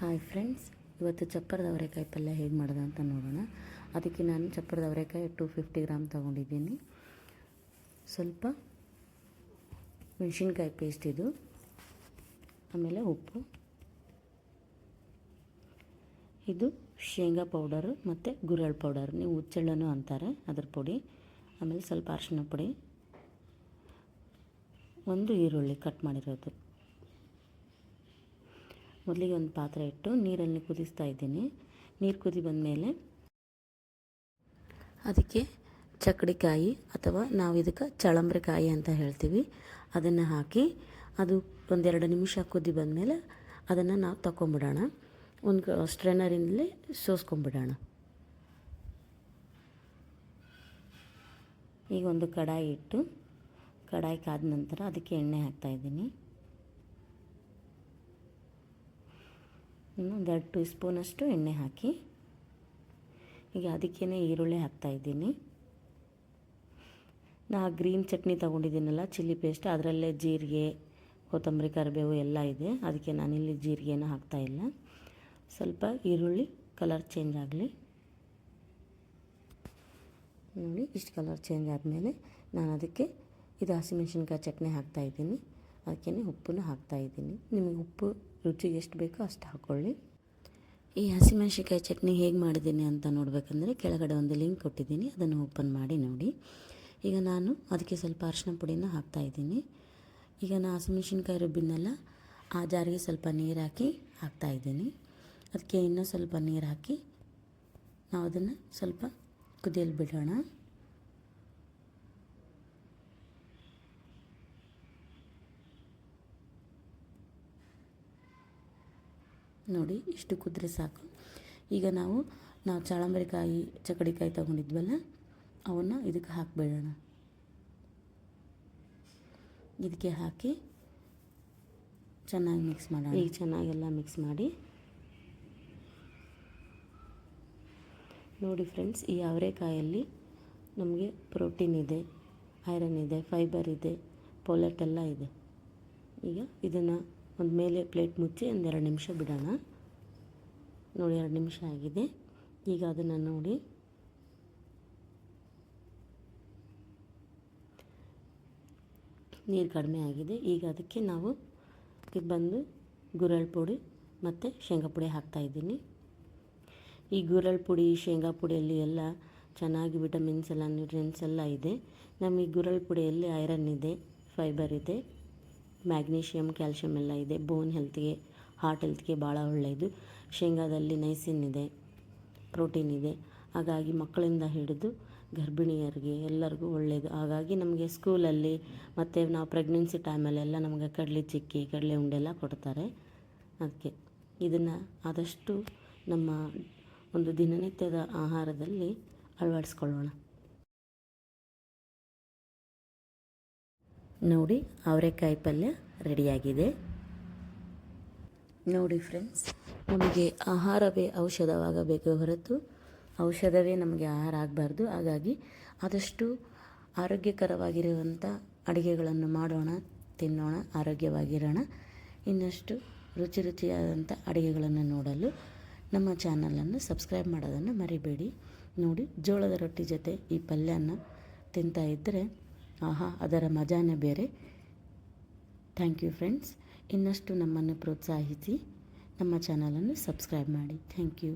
Hi friends, ಇವತ್ತು ಚಪ್ಪರದ ಅವರೆಕಾಯಿ ಪಲ್ಯ ಹೇಗೆ ಮಾಡೋದು ಅಂತ ನೋಡೋಣ. ಅದಕ್ಕೆ ನಾನು ಚಪ್ಪರದ ಅವರೆಕಾಯಿ ಟು ಫಿಫ್ಟಿ ಗ್ರಾಮ್ ತೊಗೊಂಡಿದ್ದೀನಿ. ಸ್ವಲ್ಪ ಮೆಣಸಿನ್ಕಾಯಿ ಪೇಸ್ಟ್ ಇದು, ಆಮೇಲೆ ಉಪ್ಪು. ಇದು ಶೇಂಗಾ ಪೌಡರು ಮತ್ತು ಗುರಳ್ ಪೌಡರ್ ನೀವು ಹುಚ್ಚೆಳ್ಳನು ಅಂತಾರೆ ಅದ್ರ ಪುಡಿ. ಆಮೇಲೆ ಸ್ವಲ್ಪ ಅರಿಶಿನ ಪುಡಿ. ಒಂದು ಈರುಳ್ಳಿ ಕಟ್ ಮಾಡಿರೋದು. ಮೊದಲಿಗೆ ಒಂದು ಪಾತ್ರೆ ಇಟ್ಟು ನೀರಲ್ಲಿ ಕುದಿಸ್ತಾ ಇದ್ದೀನಿ. ನೀರು ಕುದಿ ಬಂದಮೇಲೆ ಅದಕ್ಕೆ ಚಕ್ಕಡಿಕಾಯಿ ಅಥವಾ ನಾವು ಇದಕ್ಕೆ ಚಳಂಬ್ರೆಕಾಯಿ ಅಂತ ಹೇಳ್ತೀವಿ. ಅದನ್ನು ಹಾಕಿ ಅದು ಒಂದೆರಡು ನಿಮಿಷ ಕುದಿ ಬಂದಮೇಲೆ ಅದನ್ನು ನಾವು ತಗೊಂಬಿಡೋಣ ಒಂದು ಸ್ಟ್ರೈನರಿಂದಲೇ ಸೋಸ್ಕೊಂಬಿಡೋಣ. ಈಗ ಒಂದು ಕಡಾಯಿ ಇಟ್ಟು ಕಡಾಯಿ ಕಾದ ನಂತರ ಅದಕ್ಕೆ ಎಣ್ಣೆ ಹಾಕ್ತಾಯಿದ್ದೀನಿ ಇನ್ನೊಂದೆರಡು ಟೀ ಸ್ಪೂನಷ್ಟು ಎಣ್ಣೆ ಹಾಕಿ ಈಗ ಅದಕ್ಕೇ ಈರುಳ್ಳಿ ಹಾಕ್ತಾಯಿದ್ದೀನಿ ನಾ ಗ್ರೀನ್ ಚಟ್ನಿ ತೊಗೊಂಡಿದ್ದೀನಲ್ಲ, ಚಿಲ್ಲಿ ಪೇಸ್ಟ್, ಅದರಲ್ಲೇ ಜೀರಿಗೆ, ಕೊತ್ತಂಬರಿ, ಕರಿಬೇವು ಎಲ್ಲ ಇದೆ. ಅದಕ್ಕೆ ನಾನಿಲ್ಲಿ ಜೀರಿಗೆನ ಹಾಕ್ತಾಯಿಲ್ಲ ಸ್ವಲ್ಪ ಈರುಳ್ಳಿ ಕಲರ್ ಚೇಂಜ್ ಆಗಲಿ. ನೋಡಿ, ಇಷ್ಟು ಕಲರ್ ಚೇಂಜ್ ಆದಮೇಲೆ ನಾನು ಅದಕ್ಕೆ ಇದು ಹಸಿಮೆಣ್ಸಿನ್ಕಾಯಿ ಚಟ್ನಿ ಹಾಕ್ತಾಯಿದ್ದೀನಿ ಅದಕ್ಕೇ ಉಪ್ಪನ್ನು ಹಾಕ್ತಾಯಿದ್ದೀನಿ ನಿಮಗೆ ಉಪ್ಪು ರುಚಿಗೆ ಎಷ್ಟು ಬೇಕೋ ಅಷ್ಟು ಹಾಕ್ಕೊಳ್ಳಿ ಈ ಹಸಿಮೆಣ್ಸಿನ್ಕಾಯಿ ಚಟ್ನಿ ಹೇಗೆ ಮಾಡಿದ್ದೀನಿ ಅಂತ ನೋಡಬೇಕಂದ್ರೆ ಕೆಳಗಡೆ ಒಂದು ಲಿಂಕ್ ಕೊಟ್ಟಿದ್ದೀನಿ, ಅದನ್ನು ಓಪನ್ ಮಾಡಿ ನೋಡಿ. ಈಗ ನಾನು ಅದಕ್ಕೆ ಸ್ವಲ್ಪ ಅರಿಶಿನ ಪುಡಿನ ಹಾಕ್ತಾಯಿದ್ದೀನಿ ಈಗ ನಾನು ಹಸಿಮೆಣ್ಸಿನ್ಕಾಯಿ ರುಬ್ಬಿನೆಲ್ಲ ಆ ಜಾರಿಗೆ ಸ್ವಲ್ಪ ನೀರು ಹಾಕಿ ಹಾಕ್ತಾಯಿದ್ದೀನಿ ಅದಕ್ಕೆ ಇನ್ನೂ ಸ್ವಲ್ಪ ನೀರು ಹಾಕಿ ನಾವು ಅದನ್ನು ಸ್ವಲ್ಪ ಕುದಿಯಲು ಬಿಡೋಣ. ನೋಡಿ, ಇಷ್ಟು ಕುದ್ರೆ ಸಾಕು. ಈಗ ನಾವು ನಾವು ಚಾಳಂಬರಿಕಾಯಿ ಚಕಡಿಕಾಯಿ ತೊಗೊಂಡಿದ್ವಲ್ಲ, ಅವನ್ನು ಇದಕ್ಕೆ ಹಾಕಿಬಿಡೋಣ. ಇದಕ್ಕೆ ಹಾಕಿ ಚೆನ್ನಾಗಿ ಮಿಕ್ಸ್ ಮಾಡೋಣ. ಈಗ ಚೆನ್ನಾಗೆಲ್ಲ ಮಿಕ್ಸ್ ಮಾಡಿ. ನೋಡಿ ಫ್ರೆಂಡ್ಸ್ ಈ ಅವರೆಕಾಯಲ್ಲಿ ನಮಗೆ ಪ್ರೋಟೀನ್ ಇದೆ ಐರನ್ ಇದೆ ಫೈಬರ್ ಇದೆ ಪೋಲೆಟ್ ಎಲ್ಲ ಇದೆ. ಈಗ ಇದನ್ನು ಒಂದು ಮೇಲೆ ಪ್ಲೇಟ್ ಮುಚ್ಚಿ ಒಂದೆರಡು ನಿಮಿಷ ಬಿಡೋಣ. ನೋಡಿ, ಎರಡು ನಿಮಿಷ ಆಗಿದೆ. ಈಗ ಅದನ್ನು ನೋಡಿ. ನೀರು ಕಡಿಮೆ ಆಗಿದೆ. ಈಗ ಅದಕ್ಕೆ ನಾವು ಬಂದು ಗುರಳ್ ಪುಡಿ ಮತ್ತು ಶೇಂಗಾ ಪುಡಿ ಹಾಕ್ತಾಯಿದ್ದೀನಿ ಈ ಗುರಳ್ ಪುಡಿ, ಶೇಂಗಾ ಪುಡಿಯಲ್ಲಿ ಎಲ್ಲ ಚೆನ್ನಾಗಿ ವಿಟಮಿನ್ಸ್ ಎಲ್ಲ ನ್ಯೂಟ್ರಿಯನ್ಸ್ ಎಲ್ಲ ಇದೆ. ನಮಗೆ ಗುರಳ್ ಪುಡಿಯಲ್ಲಿ ಐರನ್ ಇದೆ ಫೈಬರ್ ಇದೆ. ಮ್ಯಾಗ್ನೀಷಿಯಮ್ ಕ್ಯಾಲ್ಶಿಯಮ್ ಎಲ್ಲ ಇದೆ. ಬೋನ್ ಹೆಲ್ತ್ಗೆ, ಹಾರ್ಟ್ ಹೆಲ್ತ್ಗೆ ಭಾಳ ಒಳ್ಳೆಯದು ಶೇಂಗಾದಲ್ಲಿ ನೈಸಿನ್ ಇದೆ, ಪ್ರೋಟೀನ್ ಇದೆ. ಹಾಗಾಗಿ ಮಕ್ಕಳಿಂದ ಹಿಡಿದು ಗರ್ಭಿಣಿಯರಿಗೆ ಎಲ್ಲರಿಗೂ ಒಳ್ಳೆಯದು ಹಾಗಾಗಿ ನಮಗೆ ಸ್ಕೂಲಲ್ಲಿ ಮತ್ತು ನಾವು ಪ್ರೆಗ್ನೆನ್ಸಿ ಟೈಮಲ್ಲೆಲ್ಲ ನಮಗೆ ಕಡಲೆ ಚಿಕ್ಕಿ, ಕಡಲೆ ಉಂಡೆಲ್ಲ ಕೊಡ್ತಾರೆ. ಅದಕ್ಕೆ ಇದನ್ನು ಆದಷ್ಟು ನಮ್ಮ ಒಂದು ದಿನನಿತ್ಯದ ಆಹಾರದಲ್ಲಿ ಅಳವಡಿಸ್ಕೊಳ್ಳೋಣ. ನೋಡಿ ಅವರೆಕಾಯಿ ಪಲ್ಯ ರೆಡಿಯಾಗಿದೆ. ನೋಡಿ ಫ್ರೆಂಡ್ಸ್ ನಮಗೆ ಆಹಾರವೇ ಔಷಧವಾಗಬೇಕು ಹೊರತು ಔಷಧವೇ ನಮಗೆ ಆಹಾರ ಆಗಬಾರ್ದು. ಹಾಗಾಗಿ ಆದಷ್ಟು ಆರೋಗ್ಯಕರವಾಗಿರುವಂಥ ಅಡುಗೆಗಳನ್ನು ಮಾಡೋಣ, ತಿನ್ನೋಣ, ಆರೋಗ್ಯವಾಗಿರೋಣ. ಇನ್ನಷ್ಟು ರುಚಿ ರುಚಿಯಾದಂಥ ಅಡುಗೆಗಳನ್ನು ನೋಡಲು ನಮ್ಮ ಚಾನಲನ್ನು ಸಬ್ಸ್ಕ್ರೈಬ್ ಮಾಡೋದನ್ನು ಮರಿಬೇಡಿ. ನೋಡಿ ಜೋಳದ ರೊಟ್ಟಿ ಜೊತೆ ಈ ಪಲ್ಯನ ತಿಂತಾ ಇದ್ದರೆ ಆಹಾ, ಅದರ ಮಜಾನೇ ಬೇರೆ. ಥ್ಯಾಂಕ್ ಯು ಫ್ರೆಂಡ್ಸ್ ಇನ್ನಷ್ಟು ನಮ್ಮನ್ನು ಪ್ರೋತ್ಸಾಹಿಸಿ, ನಮ್ಮ ಚಾನಲನ್ನು ಸಬ್ಸ್ಕ್ರೈಬ್ ಮಾಡಿ. Thank you